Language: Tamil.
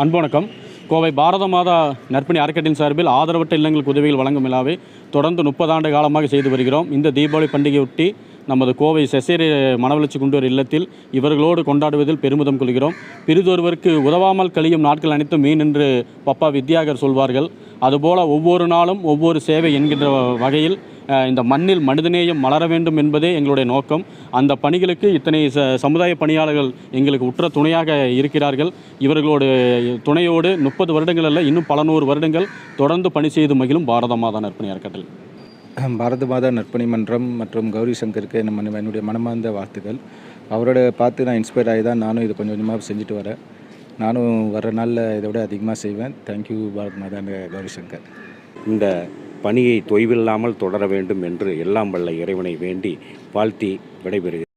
அன்பு வணக்கம். கோவை பாரத மாதா நற்பணி அறக்கட்டின் சார்பில் ஆதரவற்ற இல்லங்களுக்கு உதவிகள் வழங்கும் விழாவை தொடர்ந்து முப்பது ஆண்டு காலமாக செய்து வருகிறோம். இந்த தீபாவளி பண்டிகையொட்டி நமது கோவை செசேரி மனவளர்ச்சி குண்டூர் இல்லத்தில் இவர்களோடு கொண்டாடுவதில் பெருமிதம் கொள்கிறோம். பிரிதொருவருக்கு உதவாமல் கழியும் நாட்கள் அனைத்தும் மீன் என்று பப்பா வித்யாகர் சொல்வார்கள். அதுபோல ஒவ்வொரு நாளும் ஒவ்வொரு சேவை என்கின்ற வகையில் இந்த மண்ணில் மனிதநேயம் மலர வேண்டும் என்பதே எங்களுடைய நோக்கம். அந்த பணிகளுக்கு இத்தனை ச சமுதாய பணியாளர்கள் எங்களுக்கு உற்ற துணையாக இருக்கிறார்கள். இவர்களோடு துணையோடு முப்பது வருடங்கள் அல்ல இன்னும் பல நூறு வருடங்கள் தொடர்ந்து பணி செய்து மகிழும் பாரத மாதா நற்பணி அறக்கட்டளை. பாரத மாதா நற்பணி மன்றம் மற்றும் கௌரி சங்கருக்கு நம்ம என்னுடைய மனமார்ந்த வாழ்த்துக்கள். அவரோட பார்த்து நான் இன்ஸ்பயர் ஆகி தான் நானும் இது கொஞ்சம் கொஞ்சமாக செஞ்சுட்டு வரேன். நானும் வர நாளில் இதை விட அதிகமாக செய்வேன். தேங்க்யூ பாரத் மாதா கௌரி சங்கர். இந்த பணியை தொய்வில்லாமல் தொடர வேண்டும் என்று எல்லாம் வல்ல இறைவனை வேண்டி வாழ்த்தி விடைபெறுகிறேன்.